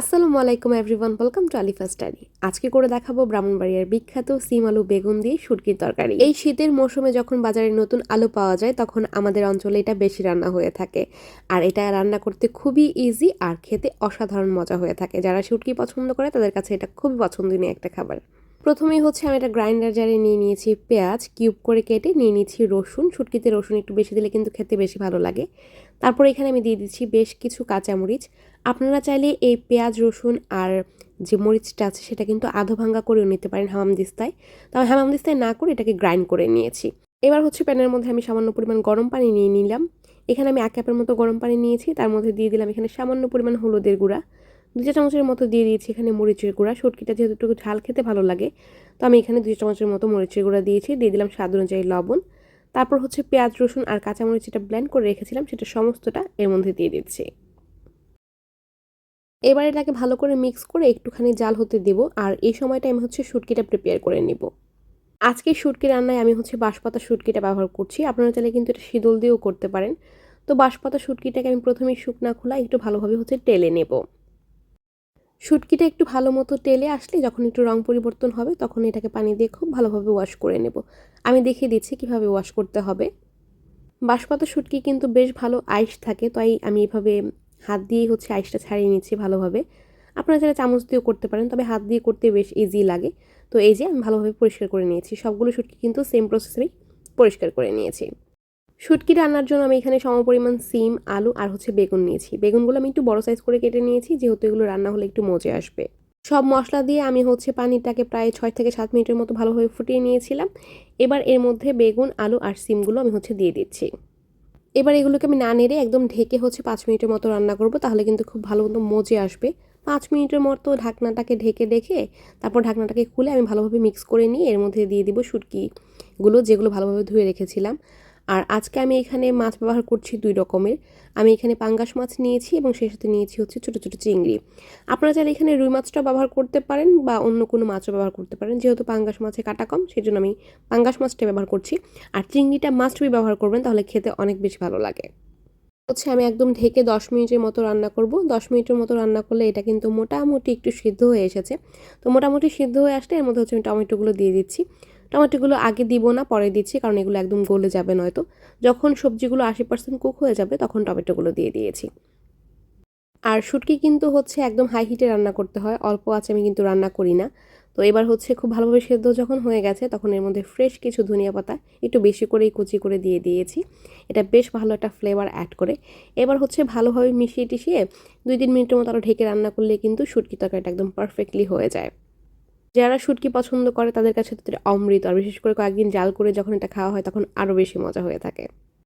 আসসালামু আলাইকুম everyone welcome to Alifa study আজকে করে দেখাবো ব্রাহ্মণবাড়িয়ার বিখ্যাত সিম আলু বেগুন দিয়ে শুটকির তরকারি। এই শীতের মৌসুমে যখন বাজারে নতুন আলু পাওয়া যায়, তখন আমাদের অঞ্চলে এটা বেশি রান্না হয়ে থাকে। আর এটা রান্না করতে খুবই ইজি আর খেতে অসাধারণ মজা হয়ে থাকে। যারা শুটকি পছন্দ করে, তাদের কাছে এটা খুবই পছন্দনীয় একটা খাবার। প্রথমেই হচ্ছে আমি একটা গ্রাইন্ডার জারে নিয়ে নিয়েছি পেঁয়াজ, কিউব করে কেটে নিয়ে নিয়েছি রসুন। শুটকিতে রসুন একটু বেশি দিলে কিন্তু খেতে বেশি ভালো লাগে। তারপর এখানে আমি দিয়ে দিচ্ছি বেশ কিছু কাঁচামরিচ। আপনারা চাইলে এই পেঁয়াজ, রসুন আর যে মরিচটা আছে সেটা কিন্তু আধো ভাঙ্গা করেও নিতে পারেন হামাম দিস্তায়। তবে হামাম দিস্তায় না করে এটাকে গ্রাইন্ড করে নিয়েছি। এবার হচ্ছে প্যানের মধ্যে আমি সামান্য পরিমাণ গরম পানি নিয়ে নিলাম। এখানে আমি এক কাপের মতো গরম পানি নিয়েছি। তার মধ্যে দিয়ে দিলাম এখানে সামান্য পরিমাণ হলুদের গুঁড়া। দু চা চামচের মতো দিয়ে দিয়েছি এখানে মরিচের গুঁড়া। সটকিটা যেহেতু একটু ঝাল খেতে ভালো লাগে, তো আমি এখানে দুই চামচের মতো মরিচের গুঁড়া দিয়েছি। দিয়ে দিলাম স্বাদ অনুযায়ী লবণ। তারপর হচ্ছে পেঁয়াজ, রসুন আর কাঁচামরিচ যেটা ব্লেন্ড করে রেখেছিলাম, সেটা সমস্তটা এর মধ্যে দিয়ে দিচ্ছি। এবার এটাকে ভালো করে মিক্স করে একটুখানি জাল হতে দেব, আর এই সময়টা আমি হচ্ছে শুটকিটা প্রিপেয়ার করে নিব। আজকে শুটকি রান্নায় আমি হচ্ছে বাঁশপাতা শুটকিটা ব্যবহার করছি। আপনারা চাইলে কিন্তু এটা শীতল দিয়েও করতে পারেন। তো বাঁশপাতা শুটকিটাকে আমি প্রথমেই শুকনা খোলা একটু ভালোভাবে হচ্ছে টেলে নেব। শুটকিটা একটু ভালো মতো টেলে আসলে যখন একটু রং পরিবর্তন হবে, তখন এটাকে পানি দিয়ে খুব ভালোভাবে ওয়াশ করে নেব। আমি দেখিয়ে দিচ্ছি কীভাবে ওয়াশ করতে হবে। বাঁশপাতা শুটকি কিন্তু বেশ ভালো আইস থাকে, তাই আমি এভাবে হাত দিয়েই হচ্ছে আইসটা ছাড়িয়ে নিচ্ছি ভালোভাবে। আপনারা যারা চামচ দিয়েও করতে পারেন, তবে হাত দিয়ে করতে বেশ ইজি লাগে। তো এই যে আমি ভালোভাবে পরিষ্কার করে নিয়েছি, সবগুলো শুটকি কিন্তু সেম প্রসেসেই পরিষ্কার করে নিয়েছি। শুটকি রান্নার জন্য আমি এখানে সমপরিমাণ সিম, আলু আর হচ্ছে বেগুন নিয়েছি। বেগুনগুলো আমি একটু বড় সাইজ করে কেটে নিয়েছি, যেহেতু এগুলো রান্না হলে একটু মজে আসবে। সব মশলা দিয়ে আমি হচ্ছে পানিটাকে প্রায় ছয় থেকে সাত মিনিটের মতো ভালোভাবে ফুটিয়ে নিয়েছিলাম। এবার এর মধ্যে বেগুন, আলু আর সিমগুলো আমি হচ্ছে দিয়ে দিচ্ছি। এবার এগুলোকে আমি না নেড়ে একদম ঢেকে হচ্ছে পাঁচ মিনিটের মতো রান্না করব, তাহলে কিন্তু খুব ভালো মতো মজে আসবে। পাঁচ মিনিটের মতো ঢাকনাটাকে ঢেকে দেখে তারপর ঢাকনাটাকে খুলে আমি ভালোভাবে মিক্স করে নিয়ে এর মধ্যে দিয়ে দিব শুটকিগুলো, যেগুলো ভালোভাবে ধুয়ে রেখেছিলাম। আর আজকে আমি এখানে মাছ ব্যবহার করছি দুই রকমের। আমি এখানে পাঙ্গাস মাছ নিয়েছি এবং সেই সাথে নিয়েছি হচ্ছে ছোটো ছোটো চিংড়ি। আপনারা চাইলে এখানে রুই মাছটা ব্যবহার করতে পারেন বা অন্য কোনো মাছও ব্যবহার করতে পারেন। যেহেতু পাঙ্গাস মাছে কাটা কম, সেই জন্য আমি পাঙ্গাস মাছটা ব্যবহার করছি। আর চিংড়িটা মাস্ট বি ব্যবহার করবেন, তাহলে খেতে অনেক বেশি ভালো লাগে। হচ্ছে আমি একদম ঢেকে দশ মিনিটের মতো রান্না করব। দশ মিনিটের মতো রান্না করলে এটা কিন্তু মোটামুটি একটু সিদ্ধ হয়ে এসেছে। তো মোটামুটি সিদ্ধ হয়ে আসলে এর মধ্যে হচ্ছে আমি টমেটোগুলো দিয়ে দিচ্ছি। টমেটোগুলো আগে দিব না, পরে দিচ্ছি, কারণ এগুলো একদম গলে যাবে নয়তো যখন সবজিগুলো আশি পার্সেন্ট কুক হয়ে যাবে, তখন টমেটোগুলো দিয়ে দিয়েছি। আর শুটকি কিন্তু হচ্ছে একদম হাই হিটে রান্না করতে হয়, অল্প আছে আমি কিন্তু রান্না করি না। তো এবার হচ্ছে খুব ভালোভাবে সেদ্ধ যখন হয়ে গেছে, তখন এর মধ্যে ফ্রেশ কিছু ধনিয়া পাতা, একটু বেশি করেই কুচি করে দিয়ে দিয়েছি। এটা বেশ ভালো একটা ফ্লেভার অ্যাড করে। এবার হচ্ছে ভালোভাবে মিশিয়ে টিশিয়ে দুই তিন মিনিটের মতো আরও ঢেকে রান্না করলে কিন্তু শুটকি তরকারিটা একদম পারফেক্টলি হয়ে যায়। যারা শুটকি পছন্দ করে তাদের কাছে অমৃত, আর বিশেষ করে কয়েকদিন জাল করে যখন এটা খাওয়া হয় তখন আরও বেশি মজা হয়ে থাকে।